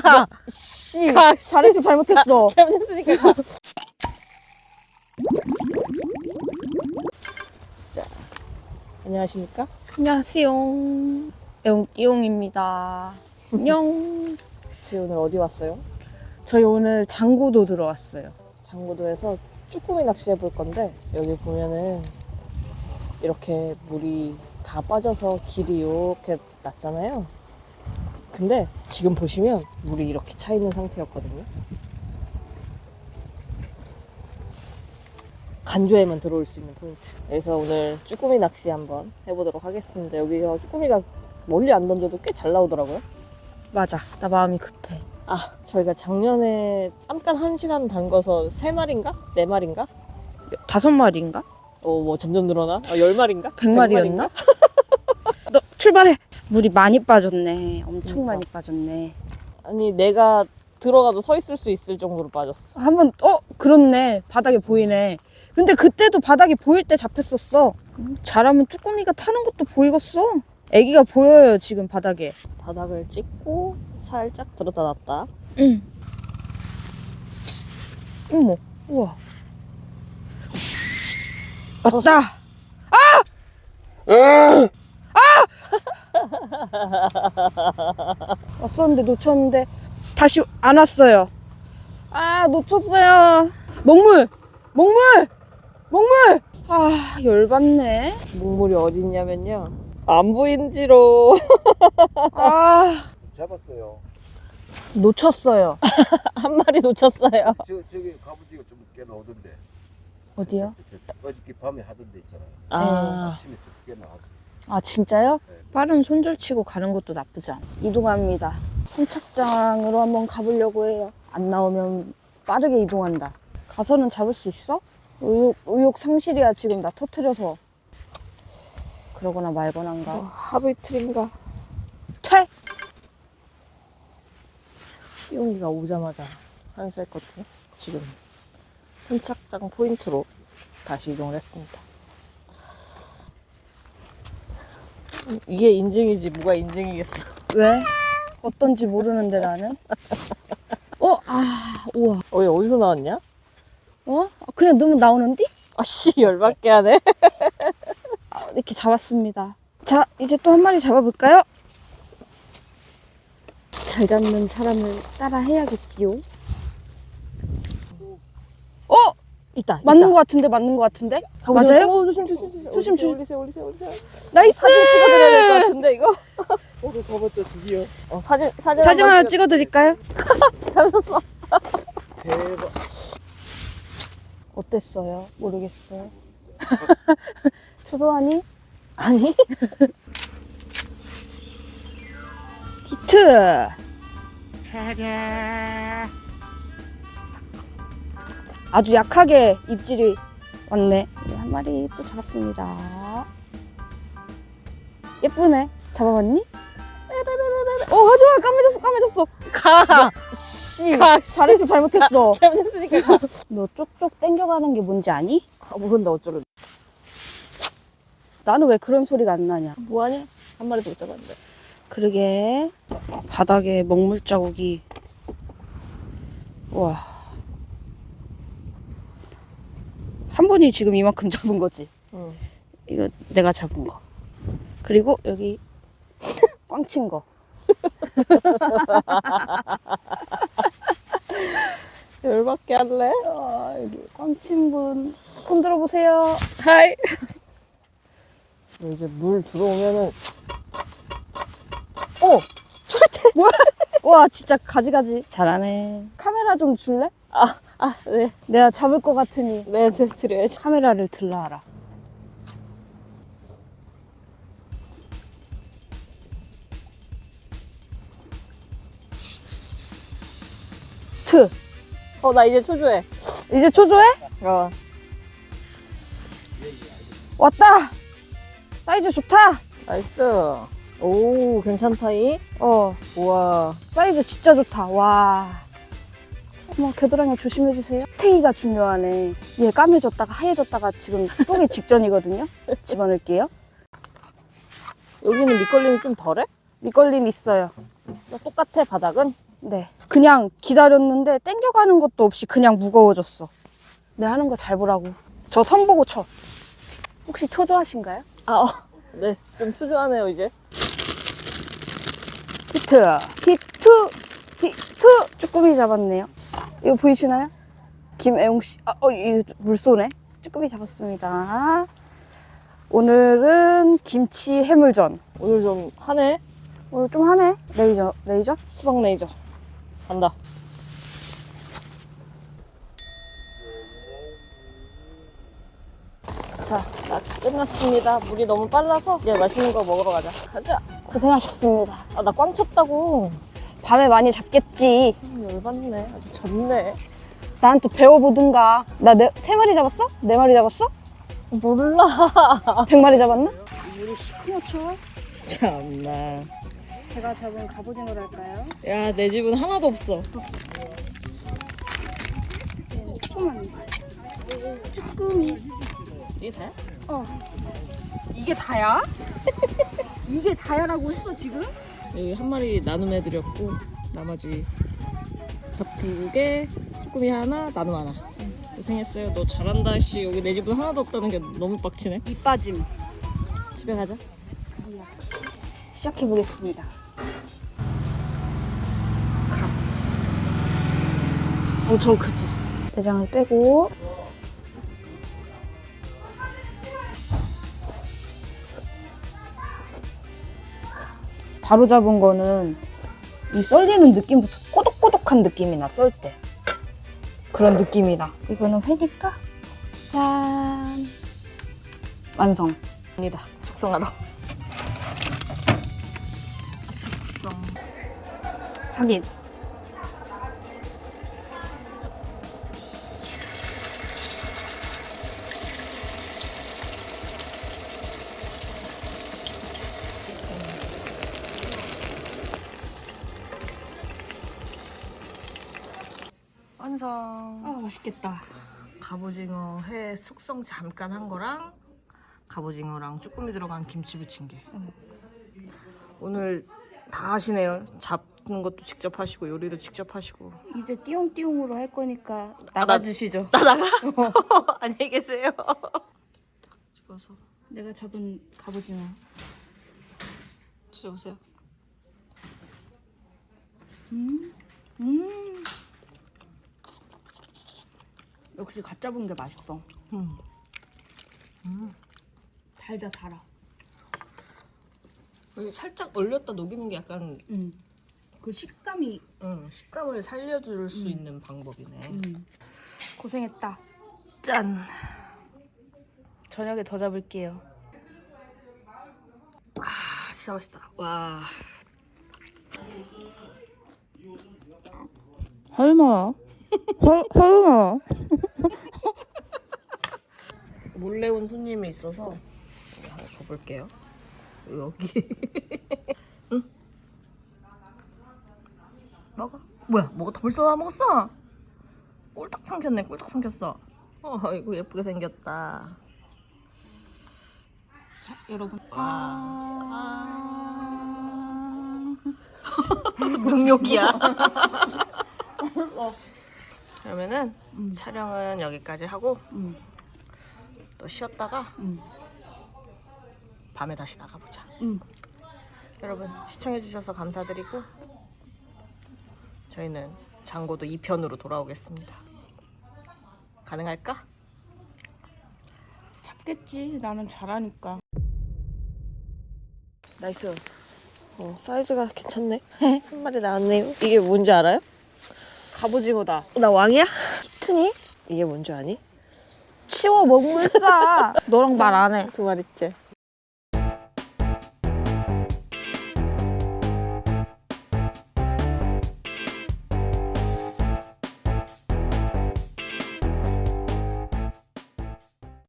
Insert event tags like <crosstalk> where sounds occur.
가. 씨, 가, 씨. 잘했어, 잘못했어. 잘못했으니까 가. 자, 안녕하십니까? 안녕하세요. 영띠용입니다. 안녕. <laughs> 저희 오늘 어디 왔어요? 저희 오늘 장고도 들어왔어요. 장고도에서 쭈꾸미 낚시해 볼 건데 여기 보면은 이렇게 물이 다 빠져서 길이 이렇게 났잖아요. 근데 지금 보시면 물이 이렇게 차 있는 상태였거든요. 간조에만 들어올 수 있는 포인트. 그래서 오늘 쭈꾸미 낚시 한번 해보도록 하겠습니다. 여기가 쭈꾸미가 멀리 안 던져도 꽤 잘 나오더라고요. 맞아. 나 마음이 급해. 아, 저희가 작년에 잠깐 한 시간 담궈서 세 마리인가? 네 마리인가? 다섯 마리인가? 어, 뭐 점점 늘어나? 어, 열 마리인가? 백 마리였나? <laughs> 너 출발해. 물이 많이 빠졌네. 엄청 그러니까. 많이 빠졌네. 아니, 내가 들어가도 서 있을 수 있을 정도로 빠졌어. 한번 어 그렇네. 바닥에 보이네. 근데 그때도 바닥이 보일 때 잡혔었어. 음, 잘하면 쭈꾸미가 타는 것도 보이겠어. 애기가 보여요 지금 바닥에. 바닥을 찍고 살짝 들었다 놨다. 응. 어머, 우와. 맞다. 아! 아! <laughs> 왔었는데 놓쳤는데 다시 안 왔어요. 아, 놓쳤어요. 먹물! 먹물! 먹물! 아, 열받네. 목물이 어디 있냐면요. 안 보인지로. <laughs> 아, 잡았어요. 놓쳤어요. <laughs> 한 마리 놓쳤어요. 저 저기 가보지가 좀꽤 나오던데. 어디요? 어저께 밤에 하던 데 있잖아요. 아, 아침에 꽤 나왔어. 아 진짜요? 네. 빠른 손절치고 가는 것도 나쁘지 않아 이동합니다 선착장으로 한번 가보려고 해요 안 나오면 빠르게 이동한다 가서는 잡을 수 있어? 의욕, 의욕 상실이야 지금 나 터트려서 그러거나 어, 말거나인가 하루 이틀인가. 퇴! 띠용이가 오자마자 한수했거든요. 지금 선착장 포인트로 다시 이동을 했습니다. 이게 인증이지 뭐가 인증이겠어. 왜? 어떤지 모르는데 나는 어? 아 우와 어, 얘 어디서 나왔냐? 어? 그냥 너무 나오는데? 아씨 열받게 하네. 아, 이렇게 잡았습니다. 자, 이제 또 한 마리 잡아볼까요? 잘 잡는 사람을 따라 해야겠지요. 어? 있다. 맞는 것 같은데, 맞는 것 같은데? 맞아요? 어, 조심 조심 조심. 조심, 조심. 올리세요 올리세요 올리세요. 나이스! 사진 찍어드려야 될 것 같은데 이거. 어, 그 잡았다 드디어. 어 사진 사진 사진 하나 찍어드릴까요? <laughs> 찍- 잡으셨어. 대박. 어땠어요? 모르겠어요. <laughs> 초조하니? 아니 <laughs> 히트! 아주 약하게 입질이 왔네. 네, 한 마리 또 잡았습니다. 예쁘네. 잡아봤니? 어, 하지마. 까매졌어, 까매졌어. 가. 씨. 가, 씨. 잘했어, 잘못했어. <laughs> 잘못했으니까 가. 너 쪽쪽 당겨가는 게 뭔지 아니? 아, 모른다 어쩌면. 나는 왜 그런 소리가 안 나냐? 뭐하냐? 한 마리도 못 잡았는데. 그러게. 바닥에 먹물 자국이. 와. 한 분이 지금 이만큼 <laughs> 잡은 거지. 응. 이거 내가 잡은 거. 그리고 여기 <laughs> 꽝 친 거. <laughs> 열받게 할래? 아, 여기 꽝친 분. 손 들어보세요. 하이. 이제 물 들어오면은 어 와, 진짜 가지가지. 잘하네. 카메라 좀 줄래? 아, 아, 네, 내가 잡을 것 같으니 네, 네, 드려야지. 카메라를 들라하라. 트. 어, 나 이제 초조해. 이제 초조해? 어. 왔다. 사이즈 좋다. 나이스. 오, 괜찮다이. 어, 우와. 사이즈 진짜 좋다. 와. 어머, 겨드랑이 조심해주세요. 태기가 중요하네. 얘 까매졌다가 하얘졌다가 지금 쏘기 직전이거든요. <laughs> 집어넣을게요. 여기는 밑걸림이 좀 덜해? 밑걸림 있어요. 있어. 똑같아, 바닥은? 네. 그냥 기다렸는데 땡겨가는 것도 없이 그냥 무거워졌어. 내 하는 거 잘 보라고. 저 선 보고 쳐. 혹시 초조하신가요? 아, 어. 네. 좀 초조하네요, 이제. 히트, 히트, 히트. 쭈꾸미 잡았네요. 이거 보이시나요? 김애용 씨. 아, 어, 이 물쏘네. 쭈꾸미 잡았습니다. 오늘은 김치 해물전. 오늘 좀 하네. 오늘 좀 하네. 레이저, 레이저? 수박 레이저. 간다. 자, 낚시 끝났습니다. 물이 너무 빨라서 이제 맛있는 거 먹으러 가자. 가자. 고생하셨습니다. 아, 나 꽝 쳤다고. 밤에 많이 잡겠지. 음, 열받네. 아주 졌네. 나한테 배워보든가. 나 네, 세 마리 잡았어? 네 마리 잡았어? 몰라. <laughs> 백 마리 잡았나? 물이 시커멓죠? 참나. 제가 잡은 갑오징어를 할까요? 야, 내 집은 하나도 없어. 조금만. 쭈꾸미. 이게 다야? 이게 <laughs> 다야? 이게 다야라고 했어 지금? 여기 한 마리 나눔해드렸고 나머지 닭두 개, 쭈꾸미 하나, 나눔 하나. 고생했어요. 너 잘한다 씨. 여기 내 집은 하나도 없다는 게 너무 빡치네. 이 빠짐. 집에 가자. 시작해 보겠습니다. 엄청 크지? 내장을 빼고 바로 잡은 거는 이 썰리는 느낌부터 꼬독꼬독한 느낌이 나, 썰 때. 그런 느낌이 나. 이거는 회니까 짠. 완성. 아니다. 숙성하러. 숙성. 확인. 완성. 아, 맛있겠다. 갑오징어 회 숙성 잠깐 한 거랑 갑오징어랑 쭈꾸미 들어간 김치 부친 게. 오늘 다 하시네요. 잡는 것도 직접 하시고 요리도 직접 하시고. 이제 띠용띠용으로 할 거니까 나- 나가주시죠. 나 나가. <laughs> 안녕히 계세요. 찍어서 내가 잡은 갑오징어. 드셔보세요. 음. 역시 갓 잡은 게 맛있어. 음. 달다 달아. 여기 살짝 얼렸다 녹이는 게 약간 음. 그 식감이 음, 식감을 살려줄 수 있는 방법이네. 음. 고생했다. 짠. 저녁에 더 잡을게요. 아, 진짜 맛있다. 와. 설마. 설, 설마. 몰래 온 손님이 있어서 하나 줘볼게요. 여기. <laughs> 응? 먹어. 뭐야? 뭐가 다 벌써 다 먹었어? 꼴딱 삼켰네. 꼴딱 삼켰어. 어, 이거 예쁘게 생겼다. 자, 여러분. 아. <laughs> 명욕이야. <laughs> 그러면은 촬영은 여기까지 하고 음. 또 쉬었다가 음. 밤에 다시 나가보자. 음. 여러분 시청해주셔서 감사드리고 저희는 장고도 2편으로 돌아오겠습니다. 가능할까? 잡겠지. 나는 잘하니까. 나이스. 어, 사이즈가 괜찮네. 한 마리 나왔네요. 이게 뭔지 알아요? 갑오징어다. 나 왕이야? <laughs> 트니? 이게 뭔지 아니? 치워 먹물싸. 너랑 말 안 해. 두 마리째.